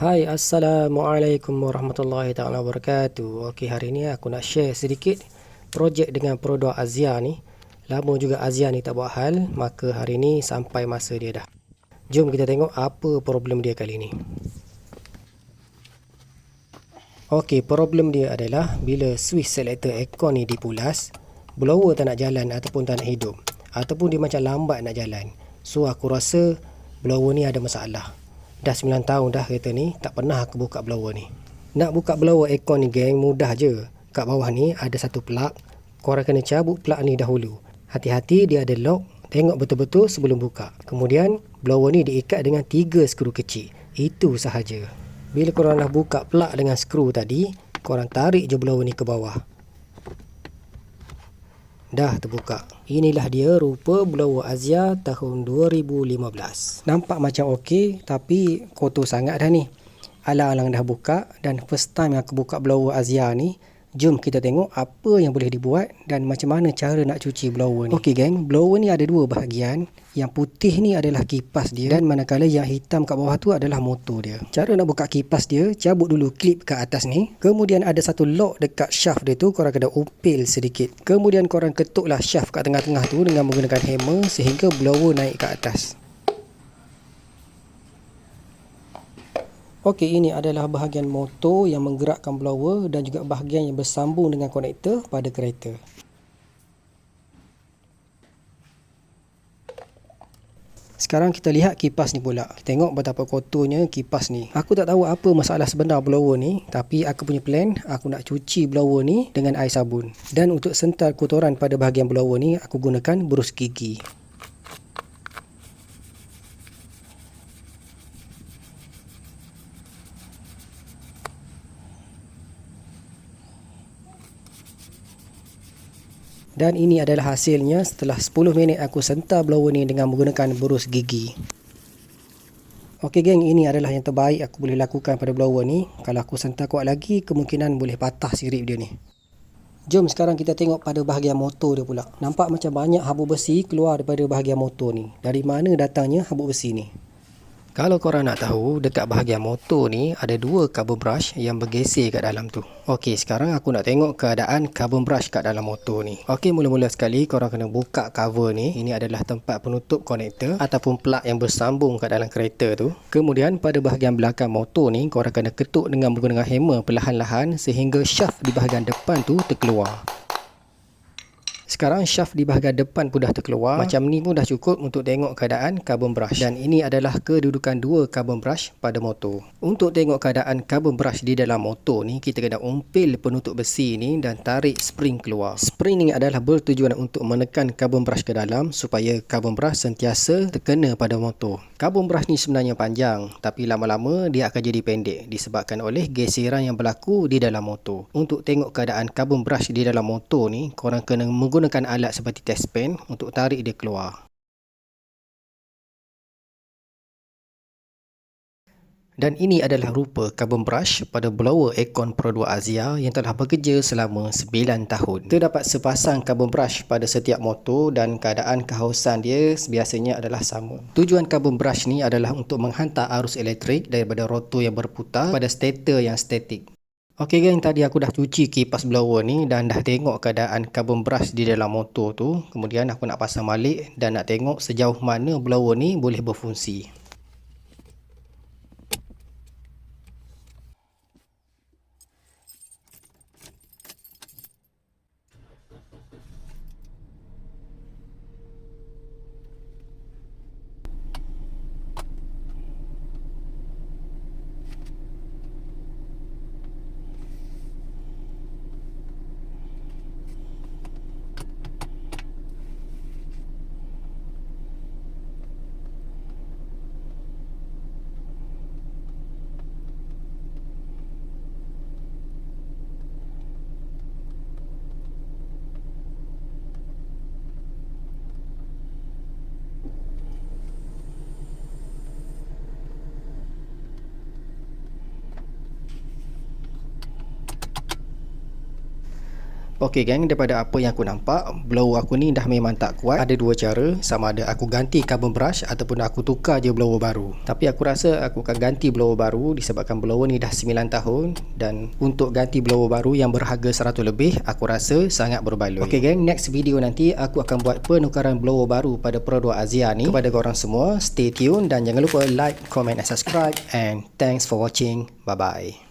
Hai, Assalamualaikum warahmatullahi taala wabarakatuh. Okey, hari ni aku nak share sedikit projek dengan Pro2 Azia ni. Lama juga Azia ni tak buat hal, maka hari ni sampai masa dia dah. Jom kita tengok apa problem dia kali ni. Okey, problem dia adalah bila switch selector aircon ni dipulas, blower tak nak jalan ataupun tak nak hidup. Ataupun dia macam lambat nak jalan. So aku rasa blower ni ada masalah. Dah 9 tahun dah kereta ni, tak pernah aku buka blower ni. Nak buka blower aircon ni geng, mudah je. Kat bawah ni ada satu plug. Korang kena cabut plug ni dahulu. Hati-hati dia ada lock. Tengok betul-betul sebelum buka. Kemudian, blower ni diikat dengan tiga skru kecil. Itu sahaja. Bila korang dah buka plug dengan skru tadi, korang tarik je blower ni ke bawah. Dah terbuka. Inilah dia rupa blower Azia tahun 2015. Nampak macam okey tapi kotor sangat dah ni. Alang-alang dah buka dan first time aku buka blower Azia ni, Jom kita tengok apa yang boleh dibuat dan macam mana cara nak cuci blower ni. Okey geng, blower ni ada dua bahagian. Yang putih ni adalah kipas dia dan manakala yang hitam kat bawah tu adalah motor dia. Cara nak buka kipas dia, cabut dulu klip kat atas ni. Kemudian ada satu lock dekat shaft dia tu, korang kena upil sedikit. Kemudian korang ketuklah shaft kat tengah-tengah tu dengan menggunakan hammer sehingga blower naik ke atas. Okey, ini adalah bahagian motor yang menggerakkan blower dan juga bahagian yang bersambung dengan konektor pada kereta. Sekarang kita lihat kipas ni pula. Tengok betapa kotornya kipas ni. Aku tak tahu apa masalah sebenar blower ni. Tapi aku punya plan, aku nak cuci blower ni dengan air sabun. Dan untuk sental kotoran pada bahagian blower ni, aku gunakan berus gigi. Dan ini adalah hasilnya setelah 10 minit aku sentar blower ni dengan menggunakan berus gigi. Okey geng, ini adalah yang terbaik aku boleh lakukan pada blower ni. Kalau aku sentar kuat lagi, kemungkinan boleh patah sirip dia ni. Jom sekarang kita tengok pada bahagian motor dia pula. Nampak macam banyak habuk besi keluar daripada bahagian motor ni. Dari mana datangnya habuk besi ni? Kalau korang nak tahu, dekat bahagian motor ni ada dua carbon brush yang bergeser kat dalam tu. Okey, sekarang aku nak tengok keadaan carbon brush kat dalam motor ni. Okey, mula-mula sekali korang kena buka cover ni. Ini adalah tempat penutup konektor ataupun plug yang bersambung kat dalam kereta tu. Kemudian pada bahagian belakang motor ni, korang kena ketuk dengan menggunakan hammer perlahan-lahan sehingga shaft di bahagian depan tu terkeluar. Sekarang shaft di bahagian depan pun dah terkeluar. Macam ni pun dah cukup untuk tengok keadaan carbon brush. Dan ini adalah kedudukan dua carbon brush pada motor. Untuk tengok keadaan carbon brush di dalam motor ni, kita kena umpil penutup besi ni dan tarik spring keluar. Spring ni adalah bertujuan untuk menekan carbon brush ke dalam supaya carbon brush sentiasa terkena pada motor. Carbon brush ni sebenarnya panjang tapi lama-lama dia akan jadi pendek disebabkan oleh geseran yang berlaku di dalam motor. Untuk tengok keadaan carbon brush di dalam motor ni, korang kena menggunakan menggunakan alat seperti test pen untuk tarik dia keluar. Dan ini adalah rupa carbon brush pada blower Econ Pro 2 Azia yang telah bekerja selama 9 tahun. Terdapat sepasang carbon brush pada setiap motor dan keadaan kehausan dia biasanya adalah sama. Tujuan carbon brush ni adalah untuk menghantar arus elektrik daripada rotor yang berputar pada stator yang statik. Okey geng, tadi aku dah cuci kipas blower ni dan dah tengok keadaan carbon brush di dalam motor tu. Kemudian aku nak pasang balik dan nak tengok sejauh mana blower ni boleh berfungsi. Okey gang, daripada apa yang aku nampak, blower aku ni dah memang tak kuat. Ada dua cara, sama ada aku ganti carbon brush ataupun aku tukar je blower baru. Tapi aku rasa aku akan ganti blower baru disebabkan blower ni dah 9 tahun dan untuk ganti blower baru yang berharga 100 lebih, aku rasa sangat berbaloi. Okey gang, next video nanti aku akan buat penukaran blower baru pada Pro 2 Azia ni. Kepada korang semua, stay tune dan jangan lupa like, comment and subscribe and thanks for watching. Bye bye.